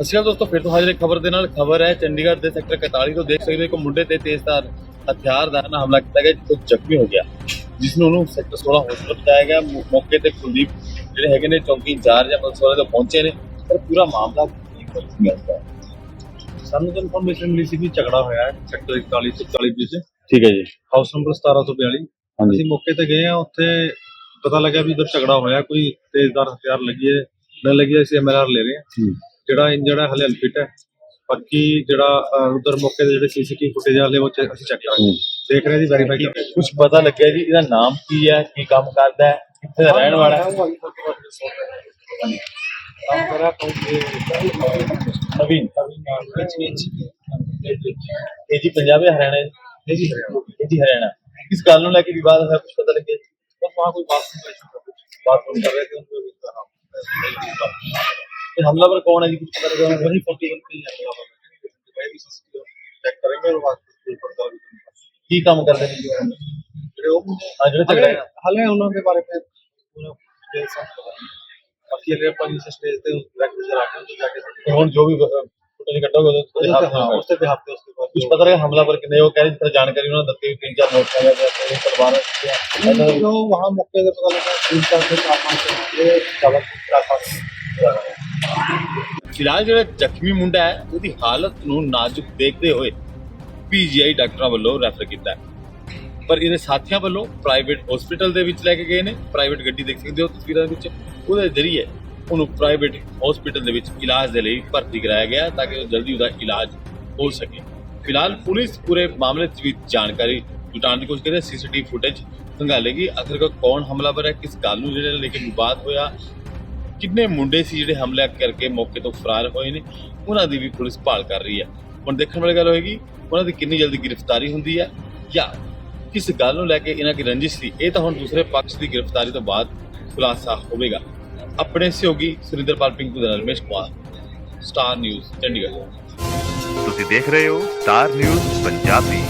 ਅਕਾਲ ਦੋਸਤੋ ਫਿਰ ਤੋਂ ਹਾਜ਼ਰ ਇੱਕ ਖਬਰ ਦੇ ਨਾਲ ਖਬਰ ਹੈ ਚੰਡੀਗੜ੍ਹ ਦੇ ਸੈਕਟਰ 41 ਤੋਂ ਦੇਖ ਸਕਦੇ ਹੋ ਇੱਕ ਮੁੰਡੇ ਤੇ ਤੇਜ਼ਧਾਰ ਹਥਿਆਰ ਦਾ ਨਾਲ ਹਮਲਾ ਕੀਤਾ ਗਿਆ ਉਹ ਜ਼ਖਮੀ ਹੋ ਗਿਆ। ਜਿਸ ਨੂੰ ਉਹਨੂੰ ਸੈਕਟਰ 16 ਹਸਪਤਾਲ ਪਹੁੰਚਾਇਆ ਗਿਆ। ਮੌਕੇ ਤੇ ਕੁਲਦੀਪ ਜਿਹੜੇ ਹੈਗੇ ਨੇ ਚੌਂਕੀ ਇੰਚਾਰਜ ਜਾਂ ਪੁਲਿਸ ਵਾਲੇ ਤੋਂ ਪਹੁੰਚੇ ਨੇ ਪਰ ਪੂਰਾ ਮਾਮਲਾ ਕੀ ਗਿਆ। ਹੈ ਸਾਨੂੰ ਤਾਂ ਇਨਫੋਰਮੇਸ਼ਨ ਮਿਲੀ ਸੀ ਕਿ ਝਗੜਾ ਹੋਇਆ ਹੈ ਸੈਕਟਰ 41 ਤੇ 40 ਵਿੱਚ। ਠੀਕ ਹੈ ਜੀ। ਹਾਊਸ ਨੰਬਰ 1742 ਅਸੀਂ ਮੌਕੇ ਤੇ ਗਏ ਆ ਉੱਥੇ ਪਤਾ ਲੱਗਿਆ ਵੀ ਉਧਰ ਝਗੜਾ ਹੋਇਆ ਕੋਈ ਤੇਜ਼ਦਾਰ ਹਥਿਆਰ ਲੱਗੀ ਹੈ ਨਾ ਲੱਗੀ ਹੈ, ਅਸੀਂ ਐਮਐਲਆਰ ਲੈ ਰਹੇ ਹਾਂ। ਹੂੰ। ਜਿਹੜਾ ਇੰਜਰਡ ਹੈ ਹਲੇ ਅਨਫਿਟ ਹੈ ਬਾਕੀ ਜਿਹੜਾ ਉਧਰ ਮੌਕੇ ਦੇ ਜਿਹੜੇ ਸੀਸੀਟੀਵੀ ਫੁਟੇਜ ਵਾਲੇ ਉਹ ਚੈੱਕ- ਅਸੀਂ ਚੈੱਕ ਕਰਾਂਗੇ। ਦੇਖ ਰਹੇ ਹਾਂ ਜੀ ਵੈਰੀਫਾਈ ਕਰਦੇ ਕੁਝ ਪਤਾ ਲੱਗਿਆ ਜੀ ਇਹਦਾ ਨਾਮ ਕੀ ਹੈ ਕੀ ਕੰਮ ਕਰਦਾ ਹੈ ਕਿੱਥੇ ਦਾ ਰਹਿਣ ਵਾਲਾ ਹੈ? ਨਵੀਨ। ਇਹ ਜੀ ਪੰਜਾਬ ਜਾਂ ਹਰਿਆਣਾ? ਇਹ ਜੀ ਹਰਿਆਣਾ। ਇਹ ਜੀ ਹਰਿਆਣਾ। ਇਸ ਗੱਲ ਨੂੰ ਲੈ ਕੇ ਵਿਵਾਦ ਹੋਇਆ ਕੁਝ ਪਤਾ ਲੱਗਿਆ ਜੀ? ਬਸ वहाँ कोई बात नहीं बात नहीं कर रहे थे उनको भी करना ਇਹ ਹਮਲਾਵਰ ਕੌਣ ਹੈ ਜੀ ਕੁਝ ਪਤਾ ਲੱਗਿਆ वही फोटो बनती है अगला बार मैं भी चेक करेंगे और बात कोई पड़ता भी ਕੀ ਕੰਮ ਕਰਦੇ ਨੇ ਜੀ ਉਹ? ਜਿਹੜੇ ਉਹ ਮੁੰਡੇ ਹਾਂ ਜਿਹੜੇ ਝਗੜੇ ਆ। ਹਲੇ ਉਹਨਾਂ ਦੇ ਬਾਰੇ में पूरा डिटेल सब पता नहीं बाकी अगर अपन इस स्टेज पे डायरेक्ट नजर आके तो जाके ਤੇ ਹੁਣ ਜੋ ਵੀ ਫੋਟੋ ਜੀ ਕੱਟੋਗੇ ਉਹਦੇ उसके ਹੱਥ हाँ ਨਾਲ उससे भी हफ्ते उसके बाद ਕੁਝ ਪਤਾ ਲੱਗਿਆ ਹਮਲਾਵਰ ਕਿੰਨੇ ਉਹ ਕਹਿ ਰਹੇ ਜਿਸ ਤਰ੍ਹਾਂ ਜਾਣਕਾਰੀ ਉਹਨਾਂ ਨੇ ਦਿੱਤੀ ਤਿੰਨ ਚਾਰ ਨੋਟ ਹੈਗਾ ਜਾਂ ਕੋਈ ਤਲਵਾਰ जो जो वहाँ मौके पे पता लगा तीन चार से चार पाँच से ये चालक के आसपास ਫਿਲਹਾਲ ਜਿਹੜਾ ਜ਼ਖਮੀ ਮੁੰਡਾ ਹੈ, ਉਹਦੀ ਹਾਲਤ ਨੂੰ ਨਾਜ਼ੁਕ ਦੇਖਦੇ ਹੋਏ ਪੀਜੀਆਈ ਡਾਕਟਰਾਂ ਵੱਲੋਂ ਰੈਫਰ ਕੀਤਾ ਪਰ ਇਹਦੇ ਸਾਥੀਆਂ ਵੱਲੋਂ ਪ੍ਰਾਈਵੇਟ ਹਸਪੀਟਲ ਦੇ ਵਿੱਚ ਲੈ ਕੇ ਗਏ ਨੇ। ਪ੍ਰਾਈਵੇਟ ਗੱਡੀ ਦੇਖ ਸਕਦੇ ਹੋ ਤਸਵੀਰਾਂ ਦੇ ਵਿੱਚ। ਉਹਦੇ ਜ਼ਰੀਏ ਉਹਨੂੰ ਪ੍ਰਾਈਵੇਟ ਹਸਪੀਟਲ ਦੇ ਵਿੱਚ ਇਲਾਜ ਦੇ ਲਈ ਭਰਤੀ ਕਰਾਇਆ ਗਿਆ ਤਾਂ ਕਿ ਉਹ ਜਲਦੀ ਉਹਦਾ ਇਲਾਜ ਹੋ ਸਕੇ। ਫਿਲਹਾਲ ਪੁਲਿਸ ਪੂਰੇ ਮਾਮਲੇ 'ਚ ਵੀ ਜਾਣਕਾਰੀ ਜੁਟਾਉਣ ਦੀ ਕੋਸ਼ਿਸ਼ ਕਰ ਰਹੀ ਹੈ। ਸੀਸੀਟੀਵੀ ਫੁਟੇਜ ਖੰਗਾਲੇਗੀ ਆਖਿਰਕਾਰ ਕੌਣ ਹਮਲਾਵਰ ਹੈ? ਕਿਸ ਗੱਲ ਨੂੰ ਜਿਹੜੇ ਲੈ ਕੇ ਵਿਵਾਦ ਹੋਇਆ? ਕਿੰਨੇ ਮੁੰਡੇ ਸੀ ਜਿਹੜੇ ਹਮਲਾ ਕਰਕੇ ਮੌਕੇ ਤੋਂ ਫਰਾਰ ਹੋਏ ਨੇ? ਉਹਨਾਂ ਦੀ ਵੀ ਪੁਲਿਸ ਭਾਲ ਕਰ ਰਹੀ ਹੈ। ਹੁਣ ਦੇਖਣ ਵਾਲੀ ਗੱਲ ਹੋਏਗੀ, ਉਹਨਾਂ ਦੀ ਕਿੰਨੀ ਜਲਦੀ ਗ੍ਰਿਫਤਾਰੀ ਹੁੰਦੀ ਹੈ ਜਾਂ ਕਿਸ ਗੱਲ ਨੂੰ ਲੈ ਕੇ ਇਹਨਾਂ ਦੀ ਰੰਜਿਸ਼ ਸੀ? ਇਹ ਤਾਂ ਹੁਣ ਦੂਸਰੇ ਪੱਖ ਦੀ ਗ੍ਰਿਫਤਾਰੀ ਤੋਂ ਬਾਅਦ ਖੁਲਾਸਾ ਹੋਵੇਗਾ। ਆਪਣੇ ਸਹਿਯੋਗੀ ਸੁਰਿੰਦਰਪਾਲ ਪਿੰਕੂ ਦੇ ਨਾਲ ਰਮੇਸ਼ ਕੁਮਾਰ, ਸਟਾਰ ਨਿਊਜ਼, ਚੰਡੀਗੜ੍ਹ। ਤੁਸੀਂ ਦੇਖ ਰਹੇ ਹੋ ਸਟਾਰ ਨਿਊਜ਼ ਪੰਜਾਬੀ।